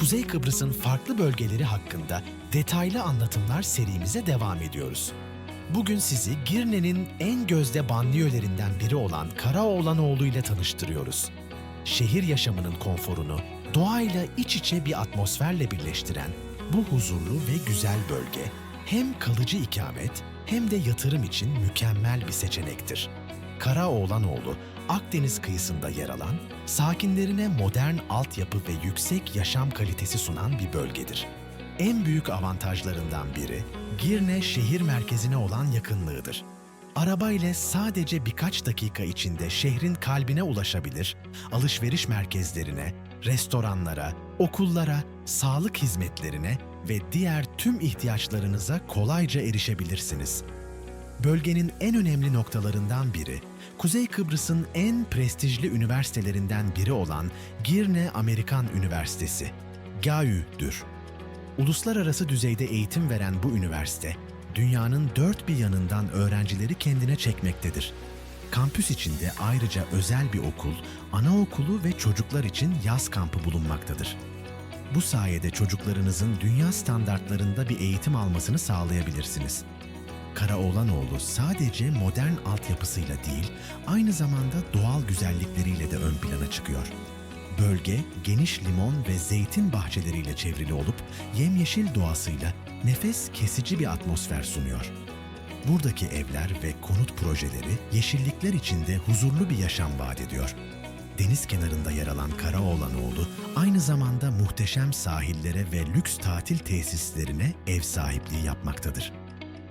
Kuzey Kıbrıs'ın farklı bölgeleri hakkında detaylı anlatımlar serimize devam ediyoruz. Bugün sizi Girne'nin en gözde banliyölerinden biri olan Karaoğlanoğlu ile tanıştırıyoruz. Şehir yaşamının konforunu doğayla iç içe bir atmosferle birleştiren bu huzurlu ve güzel bölge hem kalıcı ikamet hem de yatırım için mükemmel bir seçenektir. Karaoğlanoğlu, Akdeniz kıyısında yer alan, sakinlerine modern altyapı ve yüksek yaşam kalitesi sunan bir bölgedir. En büyük avantajlarından biri, Girne şehir merkezine olan yakınlığıdır. Araba ile sadece birkaç dakika içinde şehrin kalbine ulaşabilir, alışveriş merkezlerine, restoranlara, okullara, sağlık hizmetlerine ve diğer tüm ihtiyaçlarınıza kolayca erişebilirsiniz. Bölgenin en önemli noktalarından biri, Kuzey Kıbrıs'ın en prestijli üniversitelerinden biri olan Girne Amerikan Üniversitesi, GAÜ'dür. Uluslararası düzeyde eğitim veren bu üniversite, dünyanın dört bir yanından öğrencileri kendine çekmektedir. Kampüs içinde ayrıca özel bir okul, anaokulu ve çocuklar için yaz kampı bulunmaktadır. Bu sayede çocuklarınızın dünya standartlarında bir eğitim almasını sağlayabilirsiniz. Karaoğlanoğlu sadece modern altyapısıyla değil, aynı zamanda doğal güzellikleriyle de ön plana çıkıyor. Bölge geniş limon ve zeytin bahçeleriyle çevrili olup yemyeşil doğasıyla nefes kesici bir atmosfer sunuyor. Buradaki evler ve konut projeleri yeşillikler içinde huzurlu bir yaşam vaat ediyor. Deniz kenarında yer alan Karaoğlanoğlu aynı zamanda muhteşem sahillere ve lüks tatil tesislerine ev sahipliği yapmaktadır.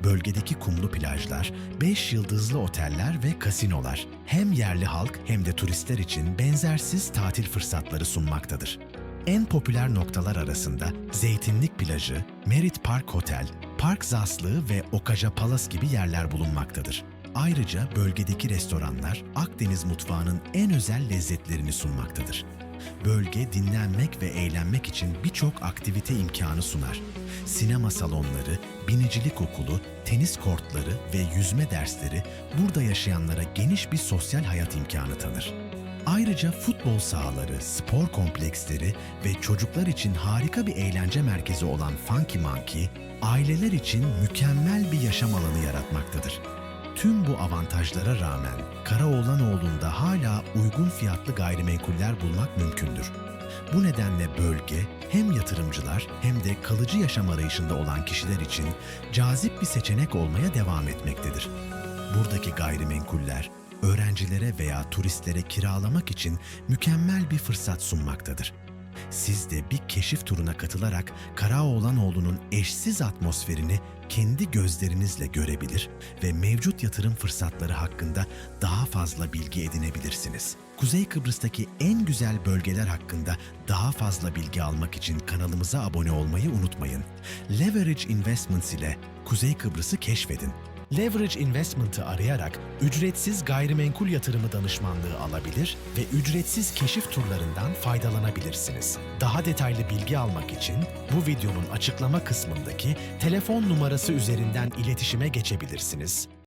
Bölgedeki kumlu plajlar, 5 yıldızlı oteller ve kasinolar hem yerli halk hem de turistler için benzersiz tatil fırsatları sunmaktadır. En popüler noktalar arasında Zeytinlik Plajı, Merit Park Hotel, Park Zaslığı ve Okaja Palace gibi yerler bulunmaktadır. Ayrıca bölgedeki restoranlar Akdeniz mutfağının en özel lezzetlerini sunmaktadır. Bölge dinlenmek ve eğlenmek için birçok aktivite imkanı sunar. Sinema salonları, binicilik okulu, tenis kortları ve yüzme dersleri burada yaşayanlara geniş bir sosyal hayat imkanı tanır. Ayrıca futbol sahaları, spor kompleksleri ve çocuklar için harika bir eğlence merkezi olan Funky Monkey, aileler için mükemmel bir yaşam alanı yaratmaktadır. Tüm bu avantajlara rağmen Karaoğlanoğlu'nda hala uygun fiyatlı gayrimenkuller bulmak mümkündür. Bu nedenle bölge hem yatırımcılar hem de kalıcı yaşam arayışında olan kişiler için cazip bir seçenek olmaya devam etmektedir. Buradaki gayrimenkuller öğrencilere veya turistlere kiralamak için mükemmel bir fırsat sunmaktadır. Siz de bir keşif turuna katılarak Karaoğlanoğlu'nun eşsiz atmosferini kendi gözlerinizle görebilir ve mevcut yatırım fırsatları hakkında daha fazla bilgi edinebilirsiniz. Kuzey Kıbrıs'taki en güzel bölgeler hakkında daha fazla bilgi almak için kanalımıza abone olmayı unutmayın. Leverage Investments ile Kuzey Kıbrıs'ı keşfedin. Leverage Investment'ı arayarak ücretsiz gayrimenkul yatırımı danışmanlığı alabilir ve ücretsiz keşif turlarından faydalanabilirsiniz. Daha detaylı bilgi almak için bu videonun açıklama kısmındaki telefon numarası üzerinden iletişime geçebilirsiniz.